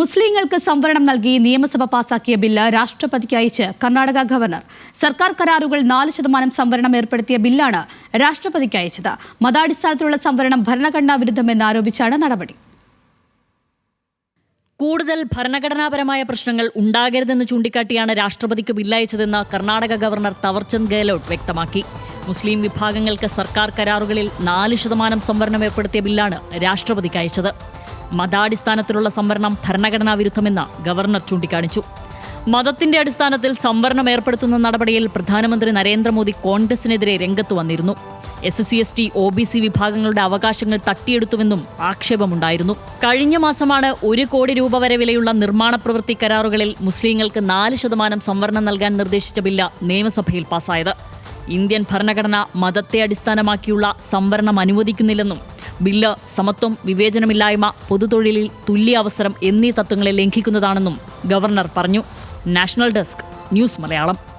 മുസ്ലിങ്ങൾക്ക് സംവരണം നൽകി നിയമസഭ പാസാക്കിയ ബില്ല് രാഷ്ട്രപതിക്ക് അയച്ച് കർണാടക ഗവർണർ. സർക്കാർ കരാറുകൾ നാല് ശതമാനം സംവരണം ഏർപ്പെടുത്തിയ ബില്ലാണ് രാഷ്ട്രപതിക്ക് അയച്ചത്. മതാടിസ്ഥാനത്തിലുള്ള സംവരണം ഭരണഘടനാ വിരുദ്ധമെന്ന് ആരോപിച്ചാണ് നടപടി. കൂടുതൽ ഭരണഘടനാപരമായ പ്രശ്നങ്ങൾ ഉണ്ടാകരുതെന്ന് ചൂണ്ടിക്കാട്ടിയാണ് രാഷ്ട്രപതിക്ക് ബില്ലയച്ചതെന്ന് കർണാടക ഗവർണർ തവർചന്ദ് ഗെഹ്ലോട്ട് വ്യക്തമാക്കി. മുസ്ലിം വിഭാഗങ്ങൾക്ക് സർക്കാർ കരാറുകളിൽ നാല് ശതമാനം സംവരണം ഏർപ്പെടുത്തിയ ബില്ലാണ് രാഷ്ട്രപതിക്ക് അയച്ചത്. മതാടിസ്ഥാനത്തിലുള്ള സംവരണം ഭരണഘടനാ വിരുദ്ധമെന്ന് ഗവർണർ ചൂണ്ടിക്കാണിച്ചു. മതത്തിന്റെ അടിസ്ഥാനത്തിൽ സംവരണം ഏർപ്പെടുത്തുന്ന നടപടിയിൽ പ്രധാനമന്ത്രി നരേന്ദ്രമോദി കോൺഗ്രസിനെതിരെ രംഗത്ത് വന്നിരുന്നു. S C S T O B C വിഭാഗങ്ങളുടെ അവകാശങ്ങൾ തട്ടിയെടുത്തുവെന്നും ആക്ഷേപമുണ്ടായിരുന്നു. കഴിഞ്ഞ മാസമാണ് ഒരു കോടി രൂപ വരെ വിലയുള്ള നിർമ്മാണ പ്രവൃത്തി കരാറുകളിൽ മുസ്ലിങ്ങൾക്ക് നാല് ശതമാനം സംവരണം നൽകാൻ നിർദ്ദേശിച്ച ബില്ല് നിയമസഭയിൽ പാസായത്. ഇന്ത്യൻ ഭരണഘടന മതത്തെ അടിസ്ഥാനമാക്കിയുള്ള സംവരണം അനുവദിക്കുന്നില്ലെന്നും ബില്ല് സമത്വം വിവേചനമില്ലായ്മ പൊതുതൊഴിലിൽ തുല്യ അവസരം എന്നീ തത്വങ്ങളെ ലംഘിക്കുന്നതാണെന്നും ഗവർണർ പറഞ്ഞു. National desk news Malayalam.